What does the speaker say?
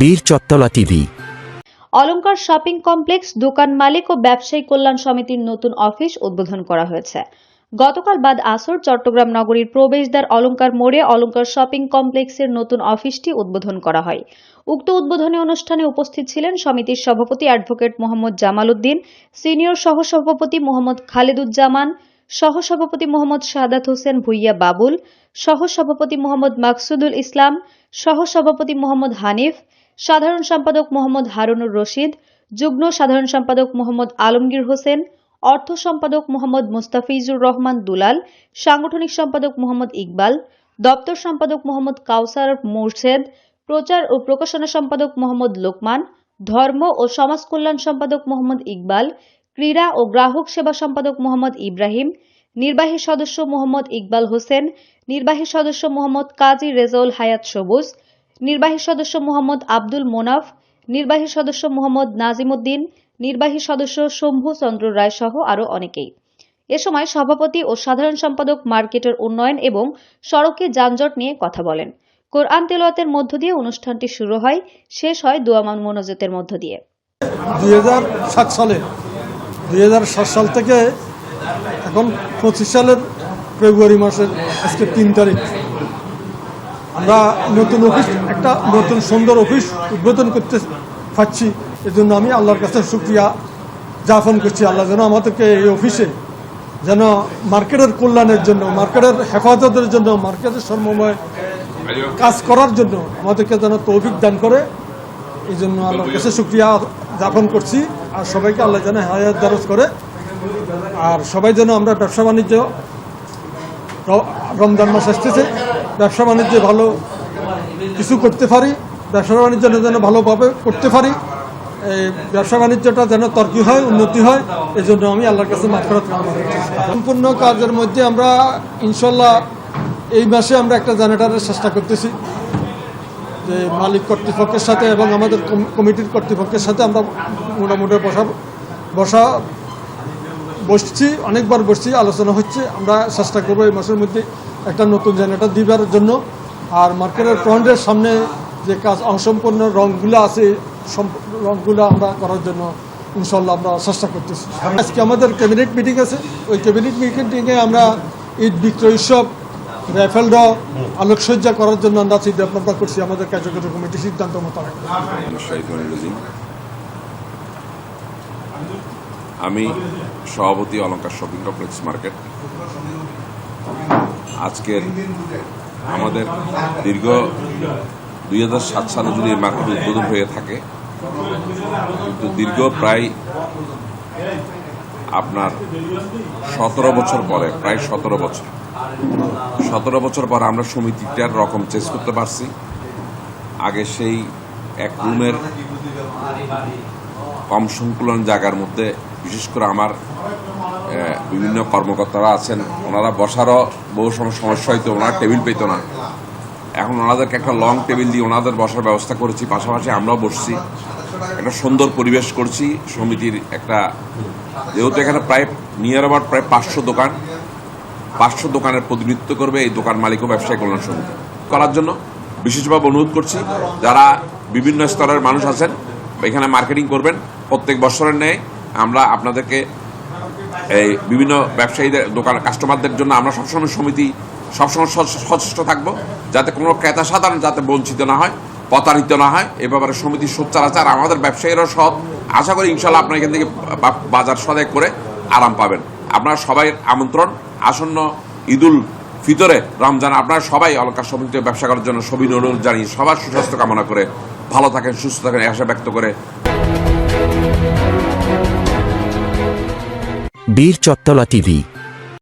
বীর চত্তলা টিভি। অলংকার শপিং কমপ্লেক্স, দোকান মালিক ও ব্যবসায়ী কল্যাণ সমিতির নতুন অফিস উদ্বোধন করা হয়েছে। গতকাল বাদ আসর চট্টগ্রাম নগরীর প্রবেশদ্বার অলংকার মোড়ে অলংকার শপিং কমপ্লেক্সের নতুন অফিসটি উদ্বোধন করা হয়। উক্ত উদ্বোধনী অনুষ্ঠানে উপস্থিত ছিলেন সমিতির সভাপতি অ্যাডভোকেট মোহাম্মদ জামাল উদ্দিন, সিনিয়র সহসভাপতি মোহাম্মদ খালেদুজ্জামান, সহসভাপতি মোহাম্মদ সাদাত হোসেন ভুইয়া বাবুল, সহসভাপতি মোহাম্মদ মাকসুদুল ইসলাম, সহসভাপতি মোহাম্মদ হানিফ সাধারণ সম্পাদক মোহাম্মদ হারুনুর রশিদ, যুগ্ম সাধারণ সম্পাদক মোহাম্মদ আলমগীর হোসেন, অর্থ সম্পাদক মোহাম্মদ মুস্তাফিজুর রহমান দুলাল, সাংগঠনিক সম্পাদক মোহাম্মদ ইকবাল, দপ্তর সম্পাদক মোহাম্মদ কাউসার মোর্শেদ, প্রচার ও প্রকাশনা সম্পাদক মোহাম্মদ লোকমান, ধর্ম ও সমাজ কল্যাণ সম্পাদক মোহাম্মদ ইকবাল, ক্রীড়া ও গ্রাহক সেবা সম্পাদক মোহাম্মদ ইব্রাহিম, নির্বাহী সদস্য মোহাম্মদ ইকবাল হোসেন, নির্বাহী সদস্য মোহাম্মদ কাজী রেজাউল হায়াত সবুজ নির্বাহী সদস্য মোহাম্মদ আব্দুল মোনাফ, নির্বাহী সদস্য মোহাম্মদ নাজিমুদ্দিন, নির্বাহী সদস্য শম্ভু চন্দ্র রায় সহ আরও অনেকেই। এ সময় সভাপতি ও সাধারণ সম্পাদক মার্কেটের উন্নয়ন এবং সড়কে যানজট নিয়ে কথা বলেন। কোরআন তেলাওয়াতের মধ্য দিয়ে অনুষ্ঠানটি শুরু হয়, শেষ হয় দোয়ামান মোনাজাতের মধ্য দিয়ে। দুই সালে, দুই সাল থেকে এখন পঁচিশ সালের ফেব্রুয়ারি মাসের আজকে তিন তারিখ। আমরা নতুন অফিস, একটা নতুন সুন্দর অফিস উদ্বোধন করতে পারছি। এজন্য আমি আল্লাহর কাছে শুক্রিয়া জ্ঞাপন করছি। আল্লাহ যেন আমাদেরকে এই অফিসে যেন মার্কেটের কল্যাণের জন্য, মার্কেটের হেফাজতের জন্য, মার্কেটের সর্বময় কাজ করার জন্য আমাদেরকে যেন তৌফিক দান করে। এই জন্য আল্লাহর কাছে শুক্রিয়া জ্ঞাপন করছি। আর সবাইকে আল্লাহ যেন হায়াত দারজ করে। আর সবাই যেন আমরা ব্যবসা বাণিজ্য রমজান মাস আসতেছে। ব্যবসা বাণিজ্যে ভালো কিছু করতে পারি, ব্যবসা বাণিজ্য যেন ভালোভাবে করতে পারি। এই ব্যবসা বাণিজ্যটা যেন তর্কি হয়, উন্নতি হয় এই জন্য আমি আল্লাহর কাছে কামনা করছি সম্পূর্ণ কাজের মধ্যে আমরা ইনশাল্লাহ এই মাসে আমরা একটা জেনারেটারের চেষ্টা করতেছি। যে মালিক কর্তৃপক্ষের সাথে এবং আমাদের কমিটির কর্তৃপক্ষের সাথে আমরা মোটামুটি বসা বসা বসছি, অনেকবার বসছি, আলোচনা হচ্ছে। আমরা চেষ্টা করব এই মাসের মধ্যে একটা নতুন জেনারেটর দিবার জন্য। আর মার্কেটের ফ্রন্টের সামনে যে কাজ অসম্পূর্ণ রঙগুলো আছে রঙগুলো আমরা করার জন্য ইনশাল্লাহ আমরা চেষ্টা করতেছি। আজকে আমাদের ক্যাবিনেট মিটিং আছে। ওই ক্যাবিনেট মিটিংয়ে আমরা ঈদ বিক্রয় উৎসব রাইফেল ড, আলোকসজ্জা করার জন্য আমরা চিন্তা করছি। আমাদের কার্যকরী কমিটির সিদ্ধান্ত মোতাবেক। আমি সভাপতি অলঙ্কার শপিং কমপ্লেক্স মার্কেট। আজকের আমাদের দীর্ঘ দুই হাজার সাত সালে যদি এই মার্কেট উদ্বোধন হয়ে থাকে, কিন্তু দীর্ঘ প্রায় আপনার সতেরো বছর পরে, প্রায় সতেরো বছর সতেরো বছর পর আমরা সমিতিটার রকম চেঞ্জ করতে পারছি। আগে সেই এক রুমের কম সংকুলন জায়গার মধ্যে, বিশেষ করে আমার বিভিন্ন কর্মকর্তারা আছেন। ওনারা বসারও বহু সময় সমস্যা হইতো, ওনারা টেবিল পেত না। এখন ওনাদেরকে একটা লং টেবিল দিয়ে ওনাদের বসার ব্যবস্থা করেছি, পাশাপাশি আমরাও বসছি। একটা সুন্দর পরিবেশ করছি, সমিতির একটা, যেহেতু এখানে প্রায় নিয়ার অ্যাবাউট প্রায় পাঁচশো দোকান, পাঁচশো দোকানের প্রতিনিধিত্ব করবে এই দোকান মালিক ও ব্যবসায়ী কল্যাণ সমিতি। করার জন্য বিশেষভাবে অনুরোধ করছি, যারা বিভিন্ন স্তরের মানুষ আছেন, এখানে মার্কেটিং করবেন, প্রত্যেক বছরের ন্যায় আমরা আপনাদেরকে এই বিভিন্ন ব্যবসায়ীদের, দোকান কাস্টমারদের জন্য আমরা সবসময় সমিতি, সবসময় সচেষ্ট থাকব, যাতে কোনো ক্রেতা সাধারণ, যাতে বঞ্চিত না হয়, প্রতারিত না হয়, এ ব্যাপারে সমিতি সোচ্চার আছে, আর আমাদের ব্যবসায়ীরাও সৎ। আশা করি ইনশাল্লাহ আপনারা এখান থেকে বাজার সদাই করে আরাম পাবেন। আপনারা সবাই আমন্ত্রণ। আসন্ন ঈদুল ফিতরে রমজান, আপনারা সবাই অলঙ্কার সমিতিতে ব্যবসা করার জন্য সবই অনুরোধ জানিয়ে সবার সুস্বাস্থ্য কামনা করে ভালো থাকেন, সুস্থ থাকেন আশা ব্যক্ত করে। বীর চত্তলা টিভি